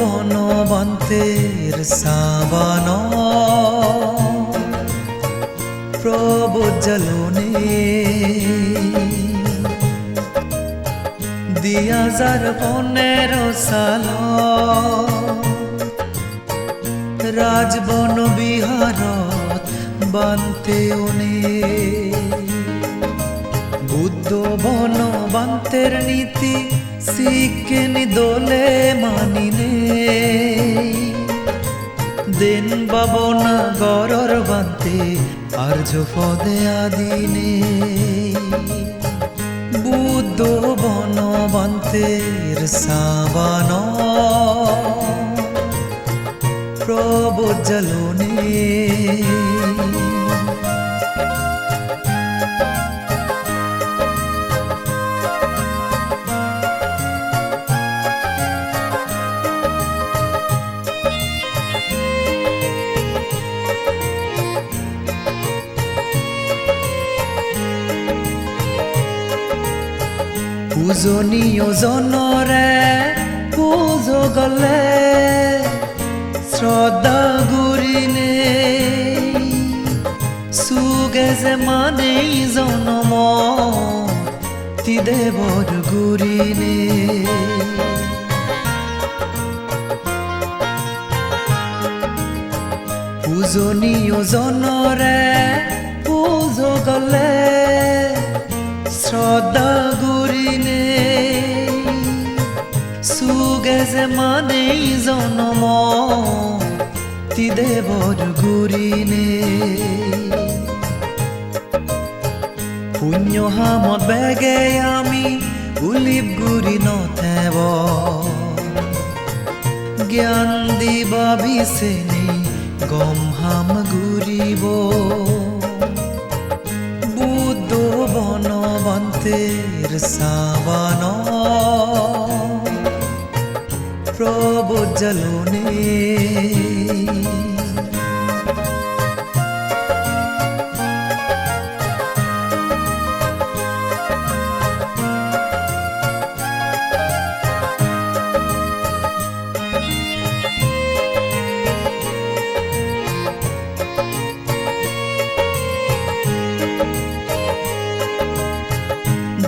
বনবন্তের সাবান। প্রবজ্জলনে দিয়াজার পনেরো সাল। রাজবন বিহারত বান্তে ওনে বুদ্ধ বন বান্তের নীতি শিখেনি দোলে মানিনে দেন বাবনা গরর বান্তে আর্য পদে আদিনে বুদ্ধ বন বান্তের সাবান। প্রবজ্জলনে পূজনীয় জনরে পুজো গলে শ্রদ্ধা গুরিনে সুগে যে মানেই জনম তিদেবর গুরিনে পূজনীয় জনরে পুজো গলে শ্রদ্ধা যে মানেই জনম তিদেবর গুরিনে পুণ্য হামত বেগে আমি উলিপ গুরি নথেব জ্ঞান দিবা বিছেনি গম হাম ঘুরিব বুদ্ধ বনবন্তের সাবান প্রবজ্জলনে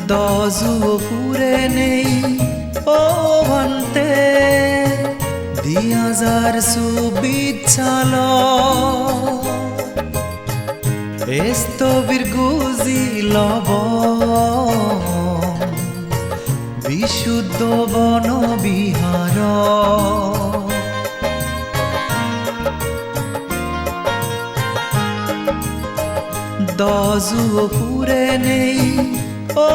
দজুও পুরে নেই ও দিয়াজার সুবিচ্ছাল। এস্তবির গুজি লব। বিশুদ্ধ বন বিহার। দজুও পুরে নেই ও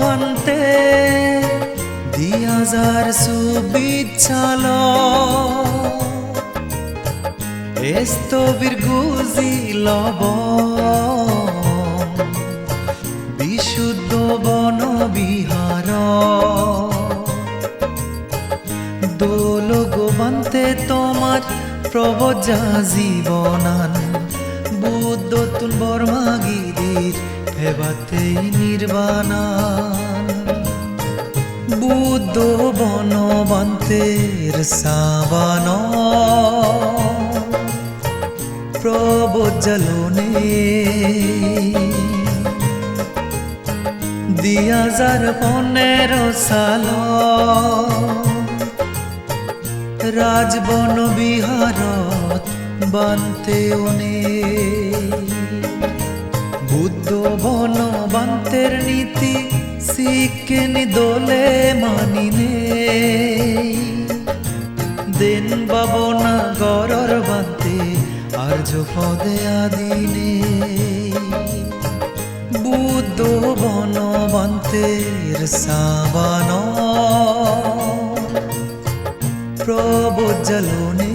ভান্তে দিয়াজার সুবিচ্ছাল এস্তবির গুজি লব বিশুদ্ধ বন বিহার দোল গোবান্তে তোমার প্রবজা জীবনান বুদ্ধ তুল বর্মাগিরির ভেবাতেই নির্বাণান বুদ্ধ বনবন্তের সাবান। প্রবজ্জলনে দিয়াজার পনেরো সাল। রাজবন বিহারত বান্তে ওনে বুদ্ধ বন বান্তের নীতি শিখেনি দোলে মানিনে দেন বাবনা গরর বান্তে আর্য পদে আদিনে বুদ্ধ বন বান্তের সাবান। প্রবজ্জলনে